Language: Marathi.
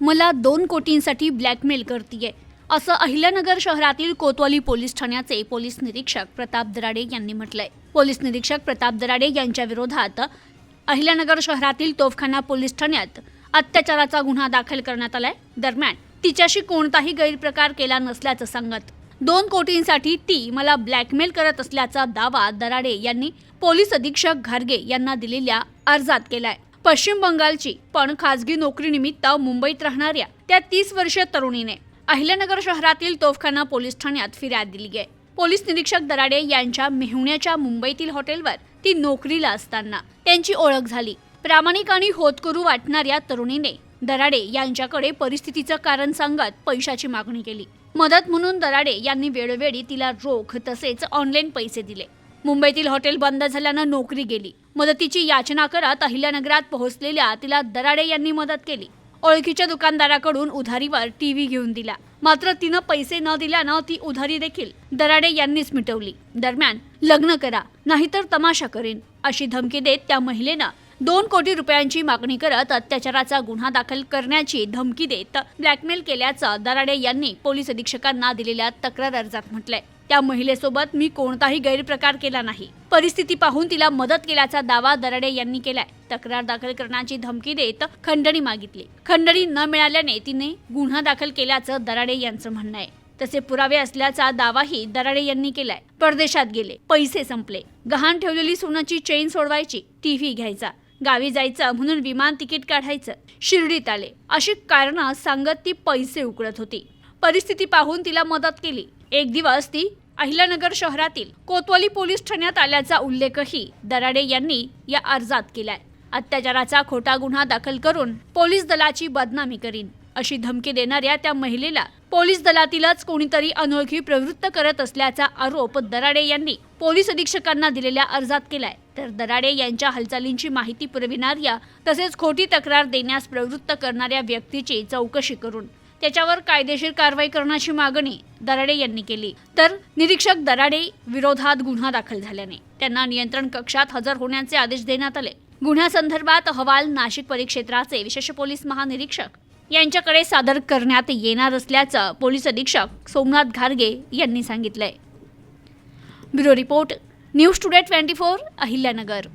मला दोन कोटींसाठी ब्लॅकमेल करतीये असं अहिल्यानगर शहरातील कोतवाली पोलीस ठाण्याचे पोलीस निरीक्षक प्रताप दराडे यांनी म्हटलंय. पोलीस निरीक्षक प्रताप दराडे यांच्या विरोधात अहिल्यानगर शहरातील तोफखाना पोलीस ठाण्यात अत्याचाराचा गुन्हा दाखल करण्यात आलाय. दरम्यान तिच्याशी कोणताही गैरप्रकार केला नसल्याचं सांगत दोन कोटींसाठी ती मला ब्लॅकमेल करत असल्याचा दावा दराडे यांनी पोलीस अधीक्षक घारगे यांना दिलेल्या अर्जात केलाय. पश्चिम बंगालची पण खासगी नोकरीनिमित्त मुंबईत राहणाऱ्या त्या तीस वर्षीय तरुणीने अहिल्यानगर शहरातील तोफखाना पोलीस ठाण्यात फिर्याद दिली आहे. पोलीस निरीक्षक दराडे यांच्या मेहुण्याच्या मुंबईतील हॉटेलवर ती नोकरीला असताना त्यांची ओळख झाली. प्रामाणिक आणि होतकरू वाटणाऱ्या तरुणीने दराडे यांच्याकडे परिस्थितीचं कारण सांगत पैशाची मागणी केली. मदत म्हणून दराडे यांनी वेळोवेळी तिला रोख तसेच ऑनलाईन पैसे दिले. मुंबईतील हॉटेल बंद झाल्यानं नोकरी गेली. मदतीची याचना करत अहिल्यानगरात पोहोचलेल्या तिला दराडे यांनी मदत केली. ओळखीच्या दुकानदाराकडून उधारीवर टीव्ही घेऊन दिला. मात्र तिनं पैसे न दिल्यानं ती उधारी देखील दराडे यांनीच मिटवली. दरम्यान लग्न करा नाहीतर तमाशा करेन अशी धमकी देत त्या महिलेनं दोन कोटी रुपयांची मागणी करत अत्याचाराचा गुन्हा दाखल करण्याची धमकी देत ब्लॅकमेल केल्याचं दराडे यांनी पोलीस अधीक्षकांना दिलेल्या तक्रार अर्जात म्हटलंय. त्या महिलेसोबत मी कोणताही गैरप्रकार केला नाही. परिस्थिती पाहून तिला मदत केल्याचा दावा दराडे यांनी केलाय. तक्रार दाखल करण्याची धमकी देत खंडणी मागितली. खंडणी न मिळाल्याने तिने गुन्हा दाखल केल्याचं दराडे यांचं म्हणणं आहे. तसे पुरावे असल्याचा दावाही दराडे यांनी केलाय. परदेशात गेले. पैसे संपले. गहाण ठेवलेली सोन्याची चेन सोडवायची. टीव्ही घ्यायचा. गावी जायचं म्हणून विमान तिकीट काढायचं. शिर्डीत आले. अशी कारणं सांगत ती पैसे उकळत होती. परिस्थिती पाहून तिला मदत केली. एक दिवस ती अहिल्यानगर शहरातील कोतवाली पोलीस ठाण्यात आल्याचा उल्लेखही दराडे यांनी या अर्जात केलाय. अत्याचाराचा खोटा गुन्हा दाखल करून पोलीस दलाची बदनामी करीन अशी धमकी देणाऱ्या त्या महिलेला पोलीस दलातीलच कोणीतरी अनोळखी प्रवृत्त करत असल्याचा आरोप दराडे यांनी पोलीस अधीक्षकांना दिलेल्या अर्जात केलाय. तर दराडे यांच्या हालचालींची माहिती पुरविणाऱ्या तसेच खोटी तक्रार देण्यास प्रवृत्त करणाऱ्या व्यक्तीची चौकशी करून त्याच्यावर कायदेशीर कारवाई करण्याची मागणी दराडे यांनी केली. तर निरीक्षक दराडे विरोधात गुन्हा दाखल झाल्याने त्यांना नियंत्रण कक्षात हजर होण्याचे आदेश देण्यात आले. गुन्ह्यासंदर्भात अहवाल नाशिक परिक्षेत्राचे विशेष पोलीस महानिरीक्षक यांच्याकडे सादर करण्यात येणार असल्याचं पोलीस अधीक्षक सोमनाथ घारगे यांनी सांगितलंय. Bureau report news today twenty four Ahilyanagar.